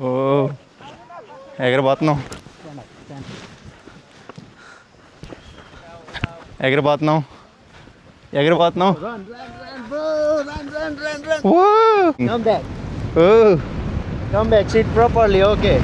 ఓ ఎగరబోతున్నాం ఎగరబోతున్నాం ఎగరబోతున్నాం ఓ Come back. ఓ Come back. Sit properly. Okay.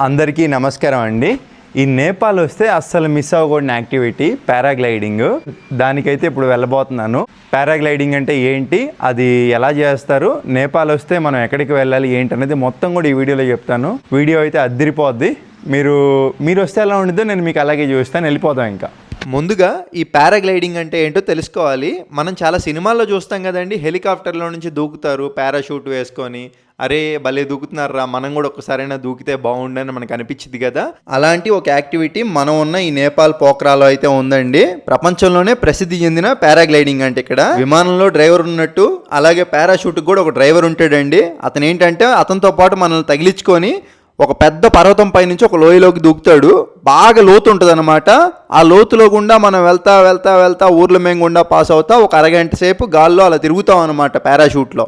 అందరికీ నమస్కారం అండి ఈ నేపాల్ వస్తే అస్సలు మిస్ అవ్వకూడని యాక్టివిటీ పారాగ్లైడింగ్ దానికైతే ఇప్పుడు వెళ్ళబోతున్నాను. పారాగ్లైడింగ్ అంటే ఏంటి? అది ఎలా చేస్తారు? నేపాల్ వస్తే మనం ఎక్కడికి వెళ్ళాలి? ఏంటి అనేది మొత్తం కూడా ఈ వీడియోలో చెప్తాను. వీడియో అయితే అద్దరిపోద్ది. మీరు మీరు వస్తే ఎలా ఉండిద్దో నేను మీకు అలాగే చూస్తాను వెళ్ళిపోదాం ఇంకా. ముందుగా ఈ పారాగ్లైడింగ్ అంటే ఏంటో తెలుసుకోవాలి. మనం చాలా సినిమాల్లో చూస్తాం కదండి. హెలికాప్టర్లో నుంచి దూకుతారు పారాషూట్ వేసుకొని. అరే భలే దూకుతున్నారా మనం కూడా ఒకసారైనా దూకితే బాగుండని మనకు అనిపించింది కదా? అలాంటి ఒక యాక్టివిటీ మనం ఉన్న ఈ నేపాల్ పోక్రాలో అయితే ఉందండి. ప్రపంచంలోనే ప్రసిద్ధి చెందిన పారాగ్లైడింగ్ అంటే ఇక్కడ. విమానంలో డ్రైవర్ ఉన్నట్టు అలాగే పారాషూట్ కూడా ఒక డ్రైవర్ ఉంటాడండి. అతను ఏంటంటే అతనితో పాటు మనల్ని తగిలించుకొని ఒక పెద్ద పర్వతం పైనుంచి ఒక లోయలోకి దూకుతాడు. బాగా లోతు ఉంటుంది అనమాట ఆ లోతులో గుండా మనం వెళ్తా వెళ్తా వెళ్తా ఊర్ల మేము గుండా పాస్ అవుతా ఒక అరగంట సేపు గాల్లో అలా తిరుగుతాం అనమాట పారాషూట్లో.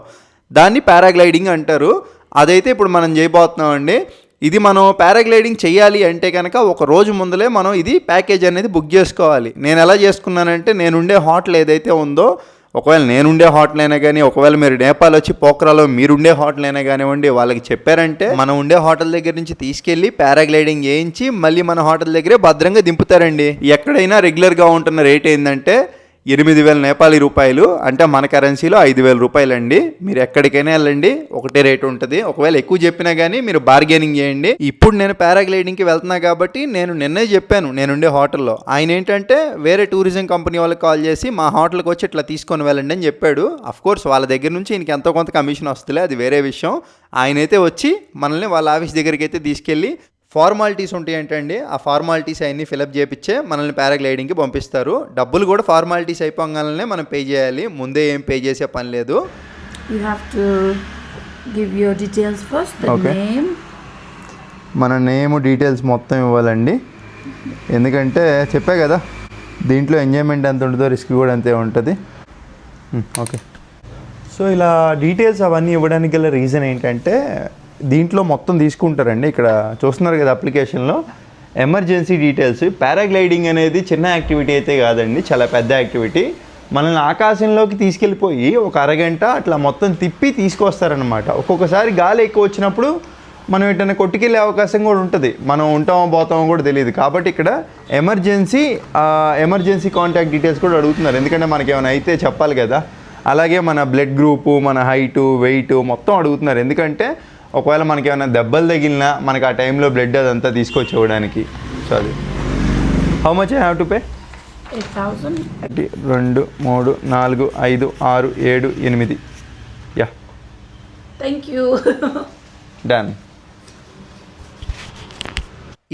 దాన్ని పారాగ్లైడింగ్ అంటారు. అదైతే ఇప్పుడు మనం చేయబోతున్నాం అండి ఇది మనం పారాగ్లైడింగ్ చేయాలి అంటే కనుక ఒక రోజు ముందలే మనం ఇది ప్యాకేజ్ అనేది బుక్ చేసుకోవాలి. నేను ఎలా చేసుకున్నానంటే నేనుండే హోటల్ ఏదైతే ఉందో ఒకవేళ నేనుండే హోటల్ అయినా కానీ ఒకవేళ మీరు నేపాల్ వచ్చి పోక్రాలో మీరుండే హోటల్ అయినా కానివ్వండి వాళ్ళకి చెప్పారంటే మనం ఉండే హోటల్ దగ్గర నుంచి తీసుకెళ్ళి పారాగ్లైడింగ్ చేయించి మళ్ళీ మన హోటల్ దగ్గరే భద్రంగా దింపుతారండి. ఎక్కడైనా రెగ్యులర్గా ఉంటున్న రేట్ ఏంటంటే ఎనిమిది వేల నేపాలీ రూపాయలు అంటే మన కరెన్సీలో ఐదు వేల రూపాయలు అండి మీరు ఎక్కడికైనా వెళ్ళండి ఒకటే రేట్ ఉంటుంది. ఒకవేళ ఎక్కువ చెప్పినా కానీ మీరు బార్గెనింగ్ చేయండి. ఇప్పుడు నేను పారాగ్లైడింగ్కి వెళ్తున్నా కాబట్టి నేను నిన్నే చెప్పాను నేనుండే హోటల్లో. ఆయన ఏంటంటే వేరే టూరిజం కంపెనీ వాళ్ళకి కాల్ చేసి మా హోటల్కి వచ్చి ఇట్లా తీసుకొని వెళ్ళండి అని చెప్పాడు. అఫ్ కోర్స్ వాళ్ళ దగ్గర నుంచి ఈయనకి ఎంతో కొంత కమిషన్ వస్తుంది అది వేరే విషయం. ఆయనైతే వచ్చి మనల్ని వాళ్ళ ఆఫీస్ దగ్గరికి అయితే తీసుకెళ్ళి ఫార్మాలిటీస్ ఉంటాయి ఏంటండి ఆ ఫార్మాలిటీస్ అవన్నీ ఫిలప్ చేపించే మనల్ని పారాగ్లైడింగ్కి పంపిస్తారు. డబ్బులు కూడా ఫార్మాలిటీస్ అయిపోగానే మనం పే చేయాలి. ముందే ఏం పే చేసే పని లేదు. You have to give your details first, the Okay. name. మన నేమ్ డీటెయిల్స్ మొత్తం ఇవ్వాలండి. ఎందుకంటే చెప్పా కదా దీంట్లో ఎంజాయ్మెంట్ ఎంత ఉంటుందో రిస్క్ కూడా అంతే ఉంటుంది. ఓకే సో ఇలా డీటెయిల్స్ అవన్నీ ఇవ్వడానికి గల రీజన్ ఏంటంటే దీంట్లో మొత్తం తీసుకుంటారండి. ఇక్కడ చూస్తున్నారు కదా అప్లికేషన్లో. ఎమర్జెన్సీ డీటెయిల్స్ పారాగ్లైడింగ్ అనేది చిన్న యాక్టివిటీ అయితే కాదండి చాలా పెద్ద యాక్టివిటీ. మనల్ని ఆకాశంలోకి తీసుకెళ్ళిపోయి ఒక అరగంట అట్లా మొత్తం తిప్పి తీసుకొస్తారనమాట ఒక్కొక్కసారి గాలి ఎక్కువ వచ్చినప్పుడు మనం ఎటైనా కొట్టుకెళ్ళే అవకాశం కూడా ఉంటుంది. మనం ఉంటామో పోతామో కూడా తెలియదు. కాబట్టి ఇక్కడ ఎమర్జెన్సీ ఎమర్జెన్సీ కాంటాక్ట్ డీటెయిల్స్ కూడా అడుగుతున్నారు. ఎందుకంటే మనకి ఏమైనా అయితే చెప్పాలి కదా. అలాగే మన బ్లడ్ గ్రూపు మన హైటు వెయిట్ మొత్తం అడుగుతున్నారు. ఎందుకంటే ఒకవేళ మనకి ఏమైనా దెబ్బలు తగిలినా మనకి ఆ టైంలో బ్లడ్ అదంతా తీసుకొచ్చి ఇవ్వడానికి. సో అది. How much I have to pay 8,000. ఒకటి రెండు మూడు నాలుగు ఐదు ఆరు ఏడు ఎనిమిది. Yeah Thank you. డన్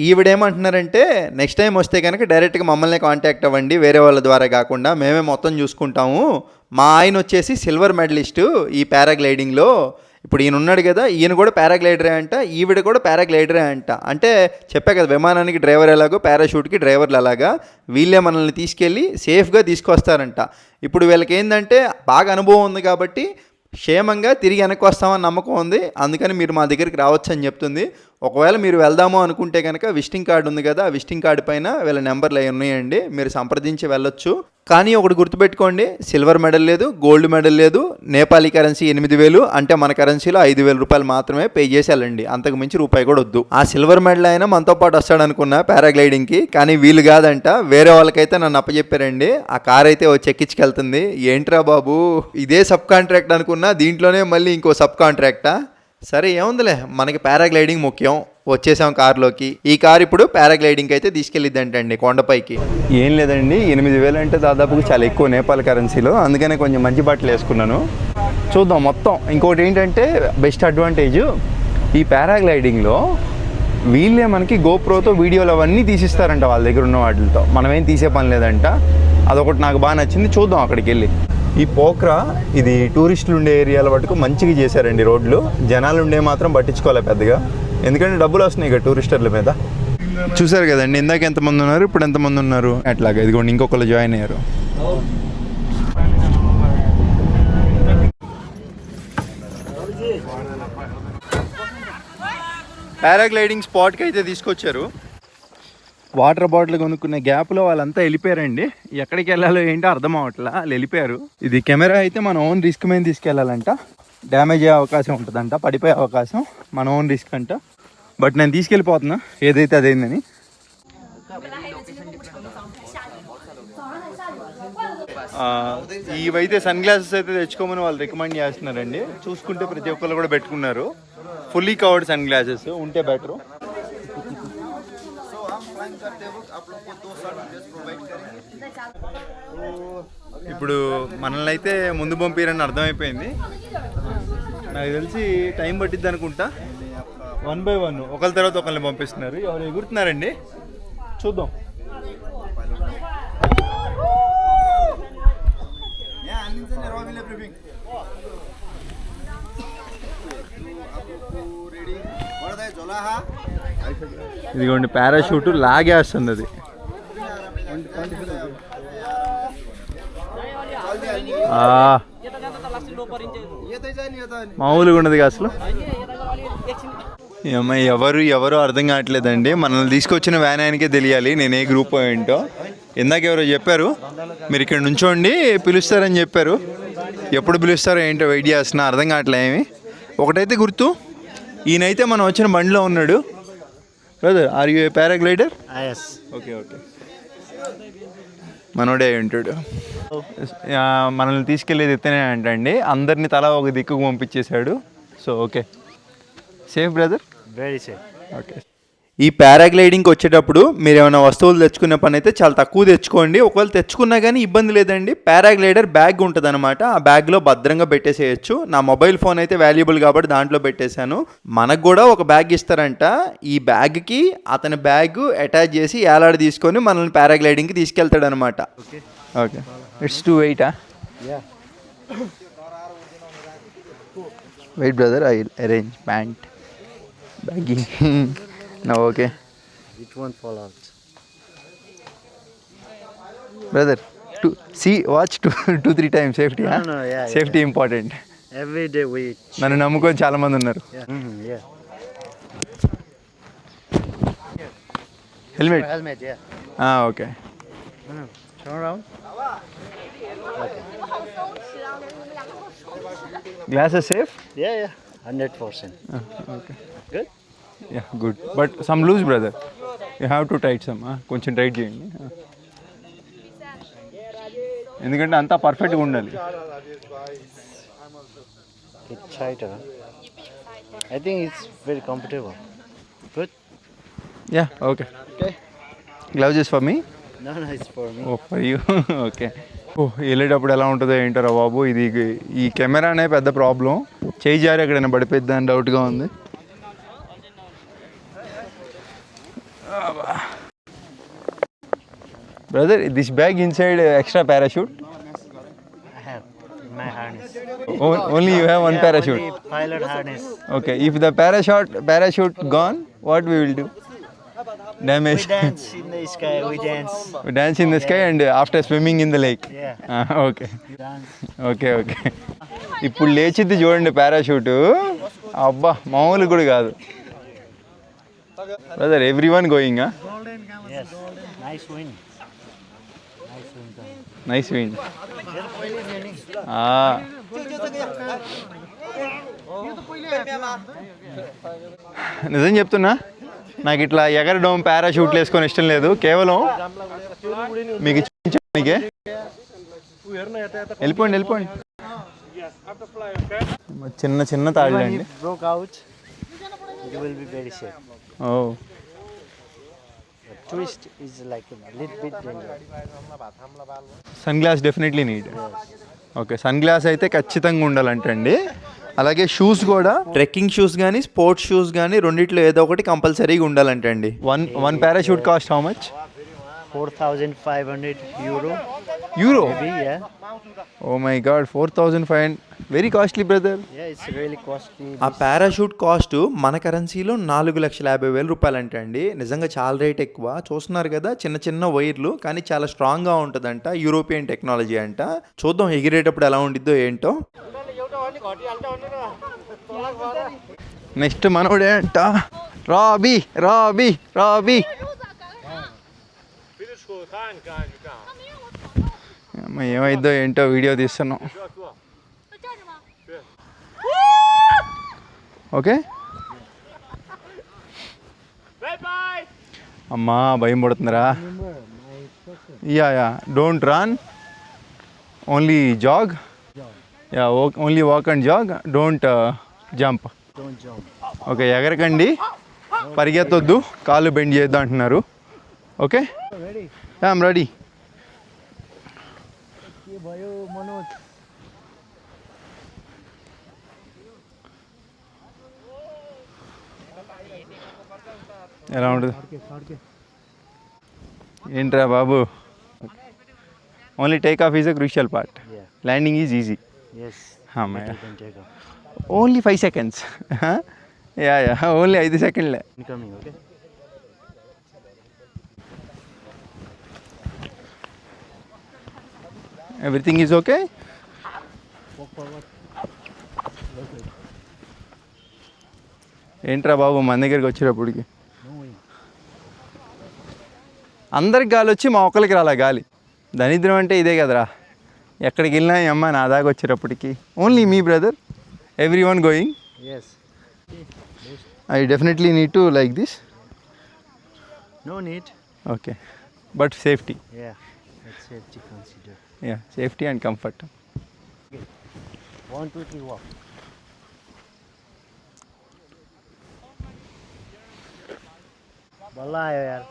ఈవిడేమంటున్నారంటే నెక్స్ట్ టైం వస్తే కనుక డైరెక్ట్గా మమ్మల్ని కాంటాక్ట్ అవ్వండి వేరే వాళ్ళ ద్వారా కాకుండా మేమే మొత్తం చూసుకుంటాము. మా ఆయన వచ్చేసి సిల్వర్ మెడలిస్టు ఈ పారాగ్లైడింగ్లో. ఇప్పుడు ఈయన ఉన్నాడు కదా ఈయన కూడా పారాగ్లైడరే అంట ఈవిడ కూడా పారాగ్లైడరే అంట. అంటే చెప్పా కదా విమానానికి డ్రైవర్ ఎలాగో పారాషూట్కి డ్రైవర్లు అలాగా వీళ్ళే మనల్ని తీసుకెళ్ళి సేఫ్గా తీసుకొస్తారంట. ఇప్పుడు వీళ్ళకి ఏంటంటే బాగా అనుభవం ఉంది కాబట్టి క్షేమంగా తిరిగి వెనక్కి వస్తామని నమ్మకం ఉంది. అందుకని మీరు మా దగ్గరికి రావచ్చు అని చెప్తుంది. ఒకవేళ మీరు వెళ్దాము అనుకుంటే కనుక విజిటింగ్ కార్డు ఉంది కదా ఆ విజిటింగ్ కార్డు పైన వీళ్ళ నెంబర్లు అవి ఉన్నాయండి. మీరు సంప్రదించి వెళ్ళొచ్చు. కానీ ఒకటి గుర్తుపెట్టుకోండి సిల్వర్ మెడల్ లేదు గోల్డ్ మెడల్ లేదు నేపాలీ కరెన్సీ ఎనిమిది వేలు అంటే మన కరెన్సీలో ఐదు వేల రూపాయలు మాత్రమే పే చేసేయాలండి అంతకు మించి రూపాయి కూడా వద్దు. ఆ సిల్వర్ మెడల్ అయినా మనతో పాటు వస్తాడు అనుకున్నా పారాగ్లైడింగ్కి కానీ వీలు కాదంట. వేరే వాళ్ళకైతే నన్ను అప్పచెప్పారండి. ఆ కార్ అయితే వచ్చి ఎక్కించుకెళ్తుంది ఏంట్రా బాబు ఇదే సబ్ కాంట్రాక్ట్ అనుకున్నా దీంట్లోనే మళ్ళీ ఇంకో సబ్ కాంట్రాక్టా? సరే ఏముందిలే. మనకి పారాగ్లైడింగ్ ముఖ్యం. వచ్చేసాం కారులోకి. ఈ కార్ ఇప్పుడు పారాగ్లైడింగ్ అయితే తీసుకెళ్ళిద్దంటండి కొండపైకి. ఏం లేదండి. ఎనిమిది వేలు అంటే దాదాపుగా చాలా ఎక్కువ నేపాల్ కరెన్సీలో. అందుకనే కొంచెం మంచి బట్టలు వేసుకున్నాను. చూద్దాం మొత్తం. ఇంకోటి ఏంటంటే బెస్ట్ అడ్వాంటేజ్ ఈ పారాగ్లైడింగ్లో వీళ్ళే మనకి గోప్రోతో వీడియోలు అవన్నీ తీసిస్తారంట వాళ్ళ దగ్గర ఉన్న వాటితో మనమేం తీసే పని లేదంట. అదొకటి నాకు బాగా నచ్చింది. చూద్దాం అక్కడికి వెళ్ళి ఈ పోక్రా ఇది టూరిస్టులు ఉండే ఏరియాల మటుకు మంచిగా చేశారండి రోడ్లు. జనాలు ఉండే మాత్రం పట్టించుకోవాలి పెద్దగా. ఎందుకంటే డబ్బులు వస్తున్నాయి ఇక టూరిస్టర్ల మీద. చూసారు కదండి ఇందాక ఎంతమంది ఉన్నారు ఇప్పుడు ఎంతమంది ఉన్నారు? అట్లాగా ఇదిగోండి ఇంకొకరు జాయిన్ అయ్యారు. పారాగ్లైడింగ్ స్పాట్కి అయితే తీసుకొచ్చారు. వాటర్ బాటిల్ కొనుక్కునే గ్యాప్లో వాళ్ళంతా వెళ్ళిపోయారండి. ఎక్కడికి వెళ్ళాలో ఏంటో అర్థం అవట్లా వాళ్ళు వెళ్ళిపోయారు. ఇది కెమెరా అయితే మన ఓన్ రిస్క్ మీద తీసుకెళ్ళాలంట డ్యామేజ్ అయ్యే అవకాశం ఉంటుందంట పడిపోయే అవకాశం మన ఓన్ రిస్క్ అంట. బట్ నేను తీసుకెళ్ళిపోతున్నా ఏదైతే అదేందని. ఇవైతే సన్ గ్లాసెస్ అయితే తెచ్చుకోమని వాళ్ళు రికమెండ్ చేస్తున్నారండి. చూసుకుంటే ప్రతి ఒక్కరు కూడా పెట్టుకున్నారు. ఫుల్లీ కవర్డ్ సన్ గ్లాసెస్ ఉంటే బెటరు ఇప్పుడు మనల్ని అయితే ముందు పంపిరని అర్థమైపోయింది. నాకు తెలిసి టైం పట్టిద్ది అనుకుంటా. One by one. ఒకరి తర్వాత ఒకరిని పంపిస్తున్నారు. ఎవరు ఎగురుతున్నారండి? చూద్దాం. ఇదిగోండి పారాషూట్ లాగేస్తుంది అది మామూలుగా ఉండదు అసలు? ఈ అమ్మాయి ఎవరు ఎవరు అర్థం కావట్లేదండి. మనల్ని తీసుకొచ్చిన వ్యాన్ ఆయనకే తెలియాలి నేను ఏ గ్రూప్ ఏంటో. ఇందాక ఎవరో చెప్పారు మీరు ఇక్కడ నుంచోండి పిలుస్తారని చెప్పారు. ఎప్పుడు పిలుస్తారో ఏంటో వెయిట్ చేస్తున్నా అర్థం కావట్లే ఏమి. ఒకటైతే గుర్తు ఈయనైతే మనం వచ్చిన బండిలో ఉన్నాడు. Brother are you a paraglider. Okay okay మనోడే ఉంటాడు. మనల్ని తీసుకెళ్ళేది ఎత్తనే అంటండి. అందరినీ తలా ఒక దిక్కుకు పంపించేశాడు. So okay safe brother Very safe. Okay ఈ పారాగ్లైడింగ్కి వచ్చేటప్పుడు మీరు ఏమైనా వస్తువులు తెచ్చుకునే పని అయితే చాలా తక్కువ తెచ్చుకోండి. ఒకవేళ తెచ్చుకున్నా కానీ ఇబ్బంది లేదండి. పారాగ్లైడర్ బ్యాగ్ ఉంటుంది అనమాట ఆ బ్యాగ్లో భద్రంగా పెట్టేసేయచ్చు. నా మొబైల్ ఫోన్ అయితే వాల్యుబుల్ కాబట్టి దాంట్లో పెట్టేశాను. మనకు కూడా ఒక బ్యాగ్ ఇస్తారంట. ఈ బ్యాగ్కి అతని బ్యాగ్ అటాచ్ చేసి ఏలాడి తీసుకొని మనల్ని పారాగ్లైడింగ్కి తీసుకెళ్తాడు అనమాట okay. It's too వెయిటా. Wait brother I arrange pant bagging నా okay it one follow brother to see watch to two three times safety safety important every day we నన్ను నమ్ముకొని చాలా మంది ఉన్నారు హెల్మెట్ హెల్మెట్ ఆ okay glasses safe yeah yeah hundred percent okay good yeah good but some loose brother you have to tight some కొంచెం tight చేయండి. ఎందుకంటే అంతా పర్ఫెక్ట్గా ఉండాలి. Get tighter. I think it's very comfortable. Good. Yeah okay gloves for me No, no, it's for me. Okay oh వెళ్ళేటప్పుడు ఎలా ఉంటుందో ఏంటారా బాబు ఇది ఈ కెమెరానే పెద్ద ప్రాబ్లం చేయి జారి ఎక్కడైనా పడిపోద్ది అని డౌట్గా ఉంది. Brother this bag inside extra parachute I have in my harness. Only you have one Yeah, parachute only pilot harness. Okay if the parachute parachute gone what we will do damage We dance in the sky. We dance. Dance in the sky and after swimming in the lake Yeah. Okay. Okay okay ఇప్పుడు లేచిద్ది చూడండి parachute అబ్బా మామూలు కూడా కాదు brother every one going Yes. Nice wind. Nice wind. Nice wind నిజం చెప్తున్నా? నాకు ఇట్లా ఎగరడం పారాషూట్లు వేసుకొని ఇష్టం లేదు. కేవలం మీకు వెళ్ళిపోండి వెళ్ళిపోండి. చిన్న చిన్న తాళ్ళు Even అండి. If broke out, it will be very safe. Oh The twist is like a little bit dangerous. Sun glass definitely need okay sun glass అయితే ఖచ్చితంగా ఉండాలంటండి అలాగే షూస్ కూడా. ట్రెక్కింగ్ షూస్ కానీ స్పోర్ట్స్ షూస్ కానీ రెండిట్లో ఏదో ఒకటి కంపల్సరీగా ఉండాలంటండి one one parachute cost how much 4,500 euro. Euro. Maybe, yeah. Oh my god four thousand five hundred. Very costly brother Yeah, it's really costly. ఆ పారాషూట్ కాస్ట్ మన కరెన్సీలో నాలుగు లక్షల యాభై వేల రూపాయలు అంటే అండి నిజంగా చాలా రేట్ ఎక్కువ. చూస్తున్నారు కదా చిన్న చిన్న వైర్లు కానీ చాలా స్ట్రాంగ్గా ఉంటుందంట. యూరోపియన్ టెక్నాలజీ అంట. చూద్దాం ఎగిరేటప్పుడు ఎలా ఉండిద్దో ఏంటో. నెక్స్ట్ మనోడే అంట. రాబీ రాబీ రాబీ. ఏమైందో ఏమైద్దో ఏంటో వీడియో తీస్తున్నాం. ఓకే? అమ్మా భయం పడుతుందిరా. Yeah yeah. Don't run only jog yeah only walk and jog don't jump okay ఎగరకండి. పరిగెత్తొద్దు. కాళ్ళు బెండ్ చేద్దాం అంటున్నారు. Okay? Yeah, I'm ready. Okay, bhayo, Around. Intra Babu. Only takeoff is a crucial part. Yeah. Landing is easy. Yes. Huh, man. Only five seconds. yeah, yeah. Only five seconds. Incoming, okay. Everything is okay. ఏంట్రా బాబు మన దగ్గరికి వచ్చేటప్పటికి. అందరికి గాలి వచ్చి మా ఒక్కరికి రాలా గాలి. దరిద్రం అంటే ఇదే కదరా. ఎక్కడికి వెళ్ళినా అమ్మ నా దాకా వచ్చేటప్పటికి. Only me brother every one going Yes. I definitely need to like this No need. Okay but safety Yeah, safety and comfort. One, two, three, walk. Bala ayo yaar.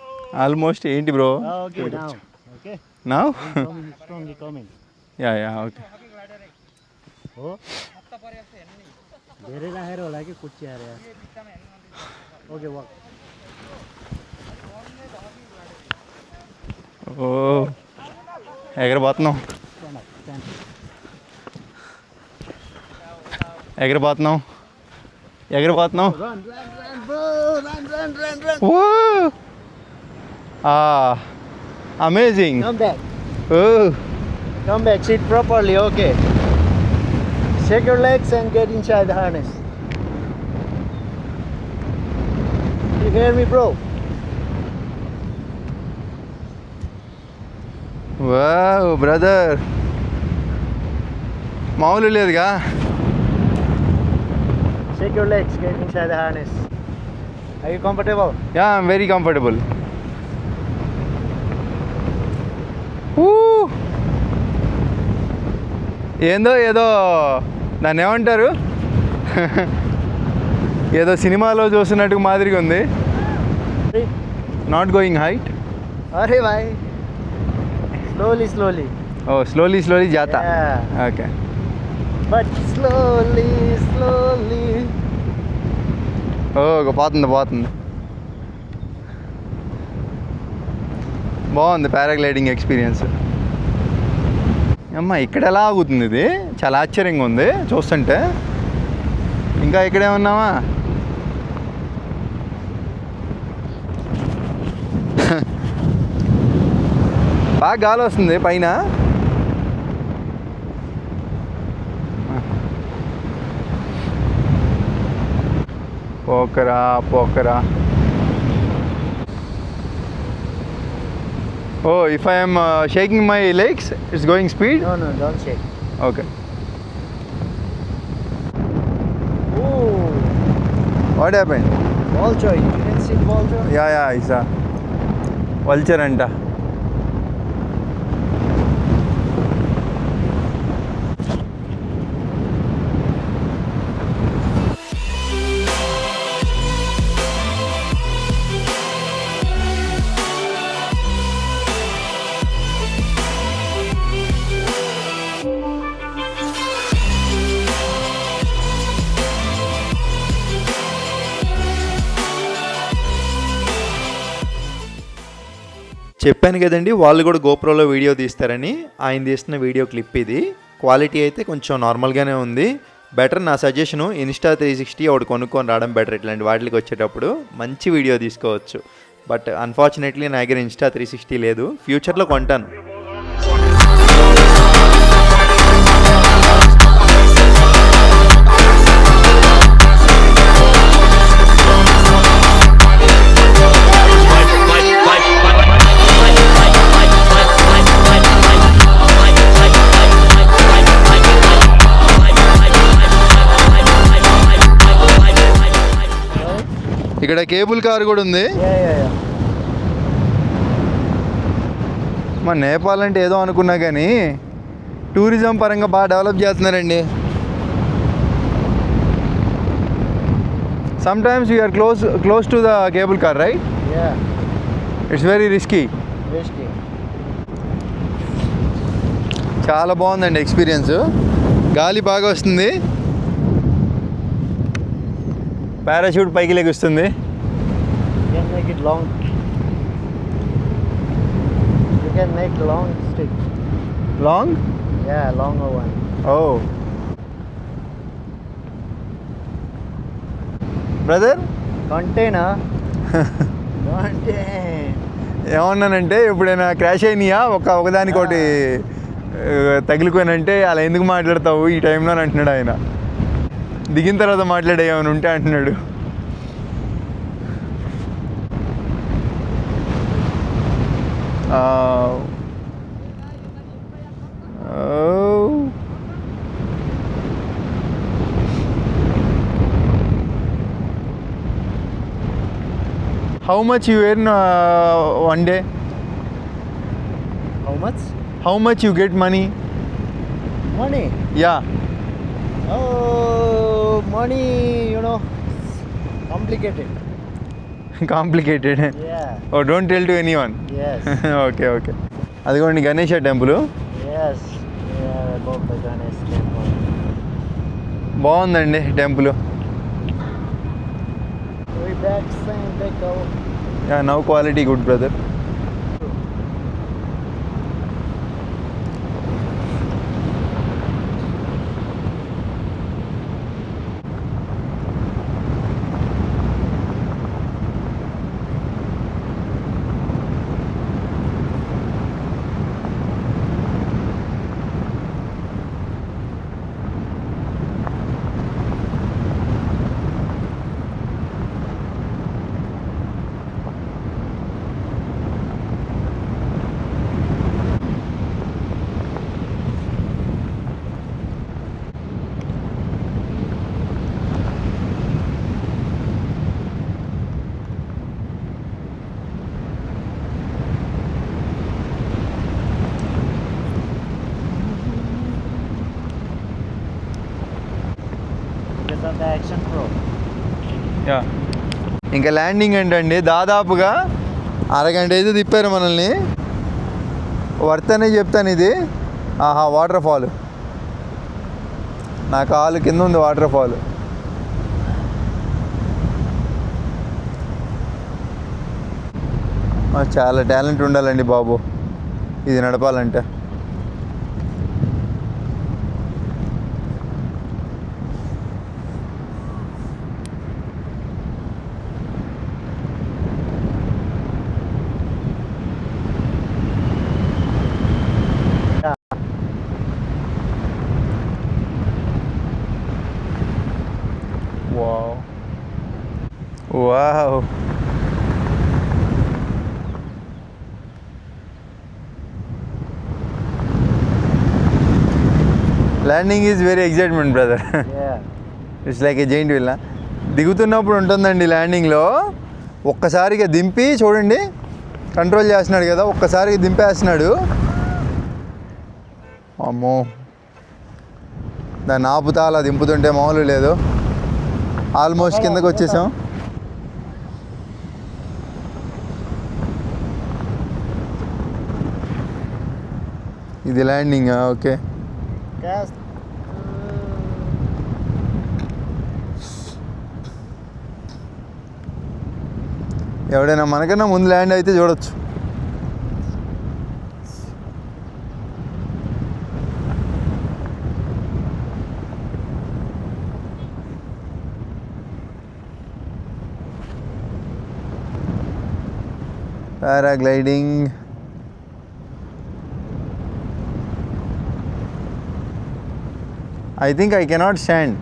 Almost ఏంటి bro. Okay, now. Okay. Now? Coming coming yeah Yeah, okay oh అత్త పరి అస్తే ఎన్ని ಬೇರೆ ಲಾಯರ್ ಒಳಗೆ ಕುಚ್ಚಿ ಎಗರ ಬಾತ್ನವು run, run, run, run. Woo! Ah, amazing. Come back. Woo. Come back. Sit properly. Okay. Shake your legs and get inside the harness. You hear me, bro? Wow brother మామూలు లేదుగా. Secure legs getting side harness I you comfortable yeah very comfortable ఊ ఏందో ఏదో దాన్ని ఏమంటారు? ఏదో సినిమాలో చూస్తున్నట్టు మాదిరిగా ఉంది. నాట్ గోయింగ్ హైట్ అరే boy slowly slowly. Oh slowly slowly జాతా. Okay. But slowly slowly. Oh పోతుంది పోతుంది. బాగుంది పారాగ్లైడింగ్ ఎక్స్పీరియన్స్. అమ్మ ఇక్కడ ఎలా ఆగుతుంది ఇది? చాలా ఆశ్చర్యంగా ఉంది చూస్తుంటే. ఇంకా ఇక్కడే ఉన్నావా? బాగా గాలి వస్తుంది పైన. Pokhara Pokhara. Oh if I'm shaking my legs it's going speed okay what happen yeah yeah Isa vulture అంట. చెప్పాను కదండి వాళ్ళు కూడా గోప్రోలో వీడియో తీస్తారని. ఆయన తీసిన వీడియో క్లిప్ ఇది. క్వాలిటీ అయితే కొంచెం నార్మల్గానే ఉంది. బెటర్ నా సజెషను ఇన్స్టా త్రీ సిక్స్టీ ఒకటి కొనుక్కొని రావడం బెటర్ ఇట్లాంటి వాటికి వచ్చేటప్పుడు. మంచి వీడియో తీసుకోవచ్చు. బట్ అన్ఫార్చునేట్లీ నా దగ్గర ఇన్స్టా త్రీ సిక్స్టీ లేదు. ఫ్యూచర్లో కొంటాను. ఇక్కడ కేబుల్ కార్ కూడా ఉంది. మా నేపాల్ అంటే ఏదో అనుకున్నా కానీ టూరిజం పరంగా బాగా డెవలప్ చేస్తున్నారండి sometimes we're close close to the cable car right. It's very risky. చాలా బాగుందండి ఎక్స్పీరియన్స్ గాలి బాగా వస్తుంది పారాషూట్ పైకి లెగుస్తుంది long stick. Long Yeah, longer one. Oh brother. Contain. ఏమన్నానంటే ఎప్పుడైనా క్రాష్ అయినాయా ఒక ఒకదానికోటి తగిలిపోయినంటే అలా ఎందుకు మాట్లాడతావు ఈ టైంలో అంటున్నాడు ఆయన దిగిన తర్వాత మాట్లాడే ఏమైనా ఉంటే అంటున్నాడు ఓ. How much you earn one day How much? How much you get money Money. Yeah Oh, money you know complicated complicated oh don't tell to any one okay okay అదిగోండి గణేష టెంపుల్. బాగుందండి temple. Now quality good brother ఇంకా landing ఏంటండి? దాదాపుగా అరగంట అయితే తిప్పారు మనల్ని. Worth అనే చెప్తాను ఇది. ఆహా వాటర్ ఫాల్ నా కాలు కింద ఉంది వాటర్ ఫాల్ చాలా టాలెంట్ ఉండాలండి బాబు. ఇది నడపాలంటే. Landing is very excitement brother Yeah. It's like a giant wheel దిగుతున్నప్పుడు ఉంటుందండి ల్యాండింగ్లో ఒక్కసారిగా దింపి చూడండి. కంట్రోల్ చేస్తున్నాడు కదా ఒక్కసారిగా దింపేస్తున్నాడు. అమ్మో. దాన్ని ఆపుతా అలా దింపుతుంటే మామూలు లేదు. ఆల్మోస్ట్ కిందకు వచ్చేసాం. ఇది ల్యాండింగ్ ఓకే. ఎవడైనా మనకన్నా ముందు ల్యాండ్ అయితే చూడొచ్చు. Paragliding I think I cannot stand?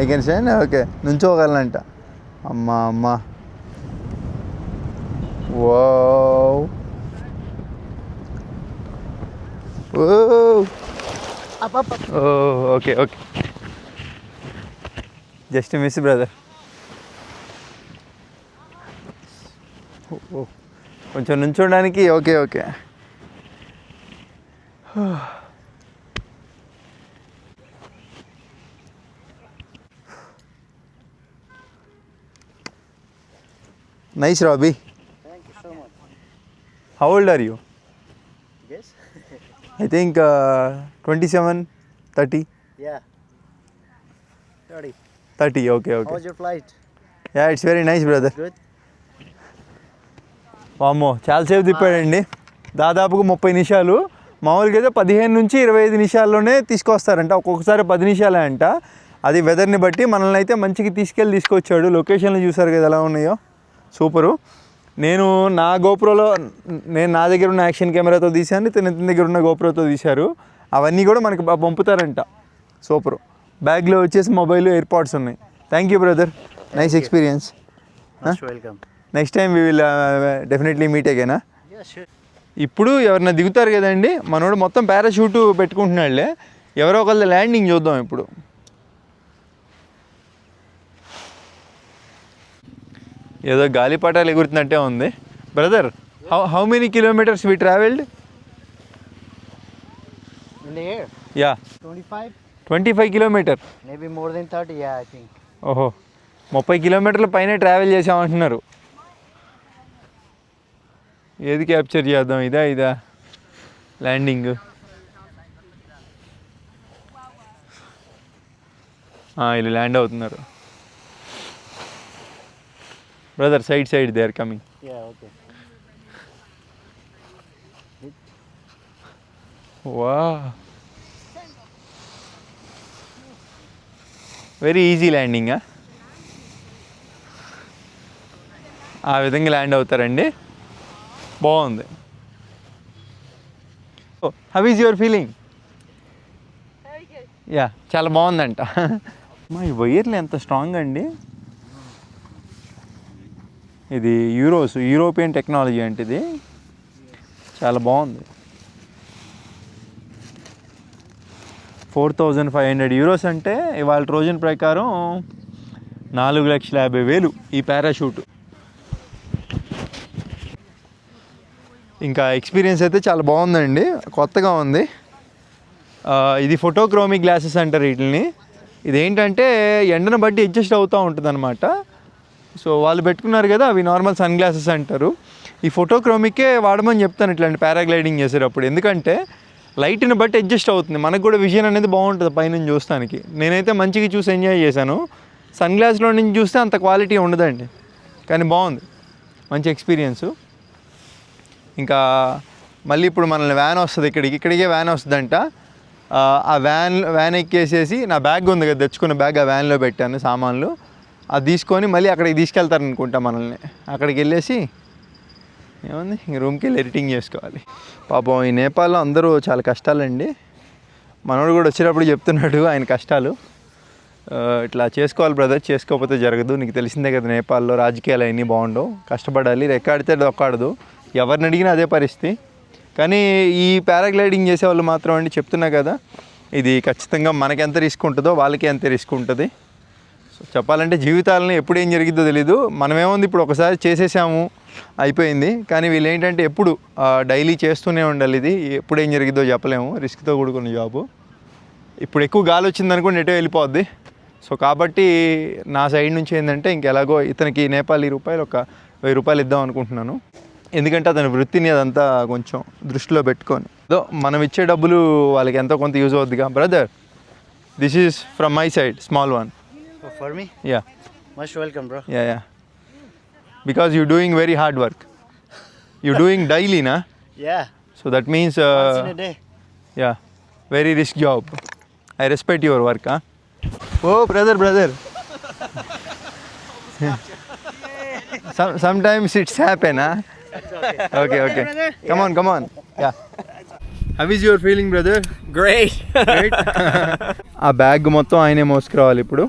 I can stand okay నుంచోగలనంట అమ్మా అమ్మా. ఓ. Okay okay. Just miss brother. కొంచెం నుంచోడానికి ఓకే ఓకే. నైస్ రాబీ Thank you so much. How old are you Yes? I think twenty seven thirty Yeah. Thirty okay How okay was your flight? Yeah it's very nice brother Good. వామ్మో చాలాసేపు తిప్పాడండి. దాదాపుగా ముప్పై నిమిషాలు. మామూలుగా అయితే పదిహేను నుంచి ఇరవై ఐదు నిమిషాల్లోనే తీసుకొస్తారంట. ఒక్కొక్కసారి పది నిమిషాలే అంట. అది వెదర్ని బట్టి మనల్ని అయితే మంచిగా తీసుకెళ్ళి తీసుకొచ్చాడు. లొకేషన్లు చూసారు కదా ఎలా ఉన్నాయో? సూపరు. నేను నా గోప్రోలో నేను నా దగ్గర ఉన్న యాక్షన్ కెమెరాతో తీశాను తిన దగ్గర ఉన్న గోప్రోతో తీశారు. అవన్నీ కూడా మనకి పంపుతారంట. సూపరు. బ్యాగ్లో వచ్చేసి మొబైల్ ఎయిర్పాడ్స్ ఉన్నాయి. Thank you brother nice experience welcome. Next time we will definitely meet అగేనా. ఇప్పుడు ఎవరన్నా దిగుతారు కదండి మనోడు మొత్తం పారాషూట్ పెట్టుకుంటున్నాడులే. ఎవరో ఒకళ్ళ ల్యాండింగ్ చూద్దాం ఇప్పుడు. ఏదో గాలిపటాలు ఎగురుతున్నట్టే ఉంది. Brother how how many kilometers we travelled? Yeah 25? Twenty five kilometer more than 30, yeah, I think. ఓహో. ముప్పై కిలోమీటర్ల పైన ట్రావెల్ చేసామంటున్నారు ఏది క్యాప్చర్ చేద్దాం? ఇదా ఇదా? ల్యాండింగ్ వీళ్ళు ల్యాండ్ అవుతున్నారు. Brother side side they are coming Yeah, okay. వా వెరీ ఈజీ ల్యాండింగా ఆ విధంగా ల్యాండ్ అవుతారండి. బాగుంది. How is your feeling yeah చాలా బాగుందంట. మా ఈ వైర్లు ఎంత స్ట్రాంగ్ అండి. ఇది యూరోస్ యూరోపియన్ టెక్నాలజీ అంటే ఇది. చాలా బాగుంది. Four thousand five hundred euros అంటే ఇవాళ రోజున ప్రకారం నాలుగు లక్షల యాభై వేలు ఈ పారాషూట్. ఇంకా ఎక్స్పీరియన్స్ అయితే చాలా బాగుందండి. కొత్తగా ఉంది. ఇది ఫోటోక్రోమిక్ గ్లాసెస్ అంటారు వీటిని ఇదేంటంటే ఎండను బట్టి అడ్జస్ట్ అవుతూ ఉంటుంది అనమాట సో వాళ్ళు పెట్టుకున్నారు కదా అవి నార్మల్ సన్ గ్లాసెస్ అంటారు. ఈ ఫోటోక్రోమికే వాడమని చెప్తాను ఇట్లాంటి పారాగ్లైడింగ్ చేసేటప్పుడు. ఎందుకంటే లైట్ని బట్టి అడ్జస్ట్ అవుతుంది. మనకు కూడా విజన్ అనేది బాగుంటుంది పైనుంచి చూస్తానికి. నేనైతే మంచిగా చూసి ఎంజాయ్ చేశాను. సన్ గ్లాస్లో నుంచి చూస్తే అంత క్వాలిటీ ఉండదండి. కానీ బాగుంది. మంచి ఎక్స్పీరియన్సు ఇంకా మళ్ళీ ఇప్పుడు మనల్ని వ్యాన్ వస్తుంది ఇక్కడికి. ఇక్కడికే వ్యాన్ వస్తుందంట. ఆ వ్యాన్ వ్యాన్ ఎక్కేసేసి నా బ్యాగ్ ఉంది కదా తెచ్చుకున్న బ్యాగ్ ఆ వ్యాన్లో పెట్టాను సామాన్లు. అది తీసుకొని మళ్ళీ అక్కడికి తీసుకెళ్తారు అనుకుంటా మనల్ని. అక్కడికి వెళ్ళేసి ఏముంది? ఇంక రూమ్కి వెళ్ళి ఎడిటింగ్ చేసుకోవాలి. పాపం ఈ నేపాల్లో అందరూ చాలా కష్టాలండి. మనోడు కూడా వచ్చేటప్పుడు చెప్తున్నాడు ఆయన కష్టాలు. ఇట్లా చేసుకోవాలి బ్రదర్ చేసుకోకపోతే జరగదు. నీకు తెలిసిందే కదా నేపాల్లో రాజకీయాలు అవన్నీ బాగుండవు. కష్టపడాలి రెక్కాడితే దొక్కాడదు ఎవరిని అడిగినా అదే పరిస్థితి. కానీ ఈ పారాగ్లైడింగ్ చేసే వాళ్ళు మాత్రం అండి చెప్తున్నా కదా ఇది ఖచ్చితంగా మనకి ఎంత రిస్క్ ఉంటుందో వాళ్ళకి అంతే రిస్క్ ఉంటుంది. చెప్పాలంటే జీవితాలని ఎప్పుడు ఏం జరిగిద్దో తెలీదు. మనమేముంది ఇప్పుడు ఒకసారి చేసేసాము అయిపోయింది. కానీ వీళ్ళు ఏంటంటే ఎప్పుడు డైలీ చేస్తూనే ఉండాలి ఇది. ఎప్పుడు ఏం జరిగిద్దో చెప్పలేము. రిస్క్తో కూడుకున్న జాబు. ఇప్పుడు ఎక్కువ గాలి వచ్చింది అనుకోండి ఎటో వెళ్ళిపోద్ది. సో కాబట్టి నా సైడ్ నుంచి ఏంటంటే ఇంకెలాగో ఇతనికి నేపాలీ రూపాయలు ఒక వెయ్యి రూపాయలు ఇద్దాం అనుకుంటున్నాను. ఎందుకంటే అతని వృత్తిని అదంతా కొంచెం దృష్టిలో పెట్టుకొని. ఏదో మనం ఇచ్చే డబ్బులు వాళ్ళకి ఎంతో కొంత use అవుద్దిగా. Brother this is from my side small one. For me? Yeah Most welcome, bro. Yeah yeah because you doing very hard work you doing డైలీనా Yeah. So that means Once in a day. Yeah very risk job I respect your work oh brother brother some times it's happen okay okay come on come on yeah how is your feeling brother great ఆ bag మొత్తం ఆయనే మోసుకురావాలి ఇప్పుడు.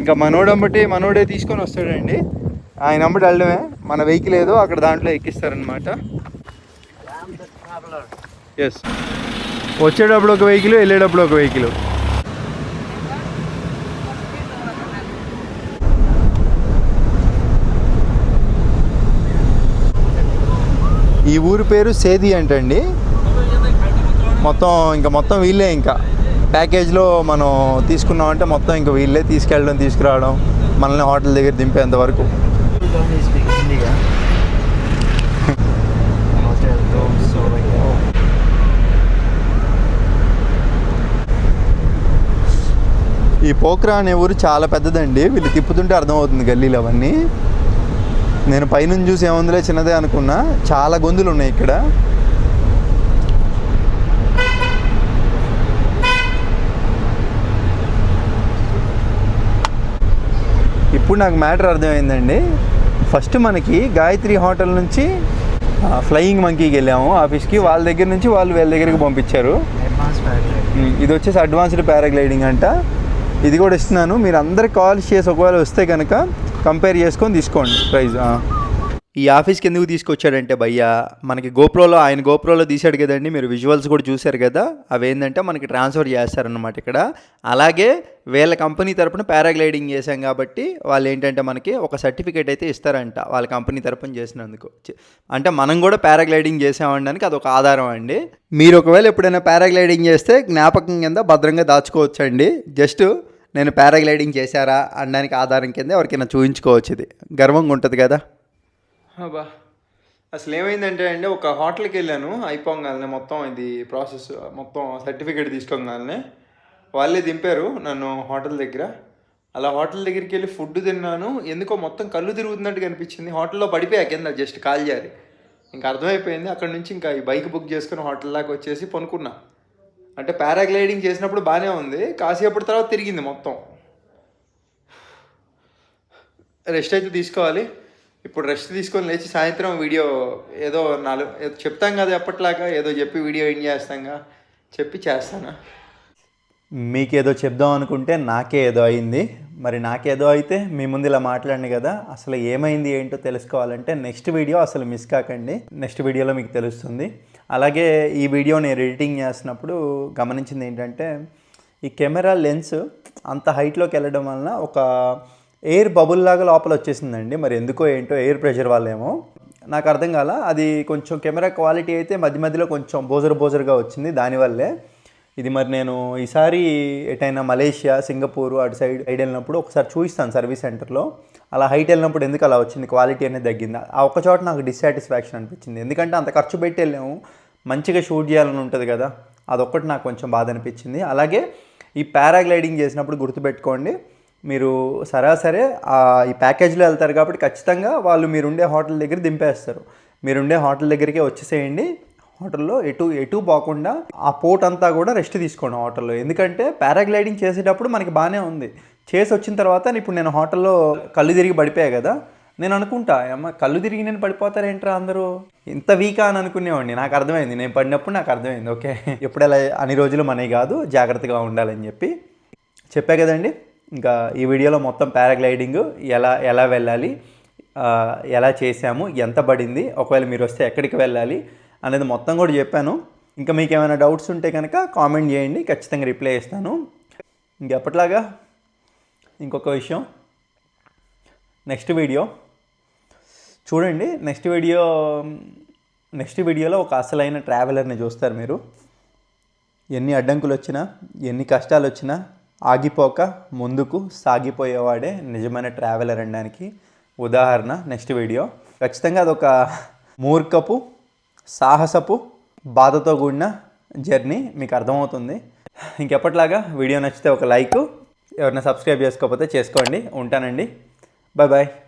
ఇంకా మనోడమ్మటి మనోడే తీసుకొని వస్తాడండి. ఆయన అమ్మటి వెళ్ళడమే. మన వెహికల్ ఏదో అక్కడ దాంట్లో ఎక్కిస్తారనమాట ఎస్ వచ్చేటప్పుడు ఒక వెహికల్ వెళ్ళేటప్పుడు ఒక వెహికల్. ఈ ఊరి పేరు సేది అంటండి. మొత్తం ఇంకా మొత్తం వీళ్ళే ఇంకా. ప్యాకేజ్లో మనం తీసుకున్నామంటే మొత్తం ఇంకా వీళ్ళే తీసుకెళ్ళడం తీసుకురావడం మనల్ని హోటల్ దగ్గర దింపేంత వరకు. ఈ పోక్రా అనే ఊరు చాలా పెద్దదండి. వీళ్ళు తిప్పుతుంటే అర్థమవుతుంది గల్లీలు అవన్నీ. నేను పైనుంచి చూసి ఏముందిలే చిన్నదే అనుకున్నా. చాలా గొంతులు ఉన్నాయి ఇక్కడ. ఇప్పుడు నాకు మ్యాటర్ అర్థమైందండి. ఫస్ట్ మనకి గాయత్రి హోటల్ నుంచి ఫ్లయింగ్ మంకీకి వెళ్ళాము. ఆఫీస్కి వాళ్ళ దగ్గర నుంచి వాళ్ళు వీళ్ళ దగ్గరికి పంపించారు. ఇది వచ్చేసి అడ్వాన్స్డ్ పారాగ్లైడింగ్ అంట. ఇది కూడా ఇస్తున్నాను. మీరు అందరికి కాల్ చేసి ఒకవేళ వస్తే కనుక కంపేర్ చేసుకొని తీసుకోండి ప్రైజ్ ఈ ఆఫీస్కి ఎందుకు తీసుకొచ్చాడంటే భయ్య మనకి గోప్రోలో ఆయన గోప్రోలో తీశాడు కదండి మీరు విజువల్స్ కూడా చూశారు కదా అవి ఏంటంటే మనకి ట్రాన్స్ఫర్ చేస్తారనమాట ఇక్కడ. అలాగే వీళ్ళ కంపెనీ తరపున పారాగ్లైడింగ్ చేశాం కాబట్టి వాళ్ళు ఏంటంటే మనకి ఒక సర్టిఫికేట్ అయితే ఇస్తారంట వాళ్ళ కంపెనీ తరపున చేసినందుకు. అంటే మనం కూడా పారాగ్లైడింగ్ చేసామనడానికి అదొక ఆధారం అండి. మీరు ఒకవేళ ఎప్పుడైనా పారాగ్లైడింగ్ చేస్తే జ్ఞాపకం కింద భద్రంగా దాచుకోవచ్చండి. జస్ట్ నేను పారాగ్లైడింగ్ చేశారా అనడానికి ఆధారం కింద ఎవరికైనా చూపించుకోవచ్చు ఇది. గర్వంగా ఉంటుంది కదా? అబ్బా. అసలు ఏమైందంటే అండి ఒక హోటల్కి వెళ్ళాను అయిపోగానే మొత్తం ఇది ప్రాసెస్ మొత్తం సర్టిఫికేట్ తీసుకోగానే వాళ్ళే దింపారు నన్ను హోటల్ దగ్గర. అలా హోటల్ దగ్గరికి వెళ్ళి ఫుడ్ తిన్నాను ఎందుకో మొత్తం కళ్ళు తిరుగుతున్నట్టుగా కనిపించింది హోటల్లో పడిపోయా కింద జస్ట్ కాల్ జారి. ఇంకా అర్థమైపోయింది అక్కడ నుంచి ఇంకా ఈ బైక్ బుక్ చేసుకుని హోటల్ దాకా వచ్చేసి పనుకున్నా. అంటే పారాగ్లైడింగ్ చేసినప్పుడు బాగానే ఉంది కాసేపటి తర్వాత తిరిగింది మొత్తం. రెస్ట్ అయితే తీసుకోవాలి. ఇప్పుడు రెస్ట్ తీసుకొని లేచి సాయంత్రం వీడియో ఏదో నాలుగు ఏదో చెప్తాం కదా ఎప్పట్లాగా ఏదో చెప్పి వీడియో ఏం చేస్తాంగా చెప్పి చేస్తాను? మీకేదో చెప్దాం అనుకుంటే నాకే ఏదో అయింది. మరి నాకేదో అయితే మీ ముందు ఇలా మాట్లాడిన కదా అసలు ఏమైంది ఏంటో తెలుసుకోవాలంటే నెక్స్ట్ వీడియో అసలు మిస్ కాకండి. నెక్స్ట్ వీడియోలో మీకు తెలుస్తుంది. అలాగే ఈ వీడియో నేను ఎడిటింగ్ చేస్తున్నప్పుడు గమనించింది ఏంటంటే ఈ కెమెరా లెన్స్ అంత హైట్లోకి వెళ్ళడం వలన ఒక ఎయిర్ బబుల్ లాగా లోపల వచ్చేసిందండి. మరి ఎందుకో ఏంటో ఎయిర్ ప్రెషర్ వాళ్ళేమో. నాకు అర్థం కాల అది కొంచెం కెమెరా క్వాలిటీ అయితే మధ్య మధ్యలో కొంచెం బోజర్ బోజర్గా వచ్చింది దానివల్లే ఇది మరి నేను ఈసారి ఎటైనా మలేషియా సింగపూర్ అటు సైడ్ సైడ్ వెళ్ళినప్పుడు ఒకసారి చూపిస్తాను సర్వీస్ సెంటర్లో. అలా హైట్ వెళ్ళినప్పుడు ఎందుకు అలా వచ్చింది? క్వాలిటీ అనేది తగ్గింది? ఆ ఒక చోట నాకు డిస్సాటిస్ఫాక్షన్ అనిపించింది. ఎందుకంటే అంత ఖర్చు పెట్టి వెళ్ళాము. మంచిగా షూట్ చేయాలని ఉంటుంది కదా అదొక్కటి నాకు కొంచెం బాధ అనిపించింది. అలాగే ఈ పారాగ్లైడింగ్ చేసినప్పుడు గుర్తుపెట్టుకోండి. మీరు సరాసరి సరే ఈ ప్యాకేజ్లో వెళ్తారు కాబట్టి ఖచ్చితంగా వాళ్ళు మీరుండే హోటల్ దగ్గర దింపేస్తారు. మీరుండే హోటల్ దగ్గరికే వచ్చేసేయండి. హోటల్లో ఎటు ఎటు పోకుండా ఆ పోట్ అంతా కూడా రెస్ట్ తీసుకోండి హోటల్లో. ఎందుకంటే పారాగ్లైడింగ్ చేసేటప్పుడు మనకి బాగానే ఉంది. చేసి వచ్చిన తర్వాత ఇప్పుడు నేను హోటల్లో కళ్ళు తిరిగి పడిపోయా కదా నేను అనుకుంటా అమ్మ కళ్ళు తిరిగి నేను పడిపోతారేంట్రా అందరూ? ఇంత వీకా అని అనుకునేవాడిని. నాకు అర్థమైంది. నేను పడినప్పుడు నాకు అర్థమైంది. ఓకే. ఎప్పుడు అలా అన్ని రోజులు మనవి కాదు జాగ్రత్తగా ఉండాలని చెప్పి చెప్పా కదండి. ఇంకా ఈ వీడియోలో మొత్తం పారాగ్లైడింగ్ ఎలా ఎలా వెళ్ళాలి ఎలా చేసాము ఎంత పడింది ఒకవేళ మీరు వస్తే ఎక్కడికి వెళ్ళాలి అనేది మొత్తం కూడా చెప్పాను. ఇంకా మీకు ఏమైనా డౌట్స్ ఉంటే కనుక కామెంట్ చేయండి ఖచ్చితంగా రిప్లై ఇస్తాను. ఇంకెప్పట్లాగా ఇంకొక విషయం. Next video. చూడండి నెక్స్ట్ వీడియో నెక్స్ట్ వీడియోలో ఒక అసలైన ట్రావెలర్ని చూస్తారు మీరు. ఎన్ని అడ్డంకులు వచ్చినా ఎన్ని కష్టాలు వచ్చినా ఆగిపోక ముందుకు సాగిపోయేవాడే నిజమైన ట్రావెలర్ అనడానికి. ఉదాహరణ నెక్స్ట్ వీడియో ఖచ్చితంగా అదొక మూర్ఖపు సాహసపు బాధతో కూడిన జర్నీ మీకు అర్థమవుతుంది. ఇంకెప్పటిలాగా వీడియో నచ్చితే ఒక లైక్ ఎవరైనా సబ్స్క్రైబ్ చేసుకోకపోతే చేసుకోండి. ఉంటానండి. Bye bye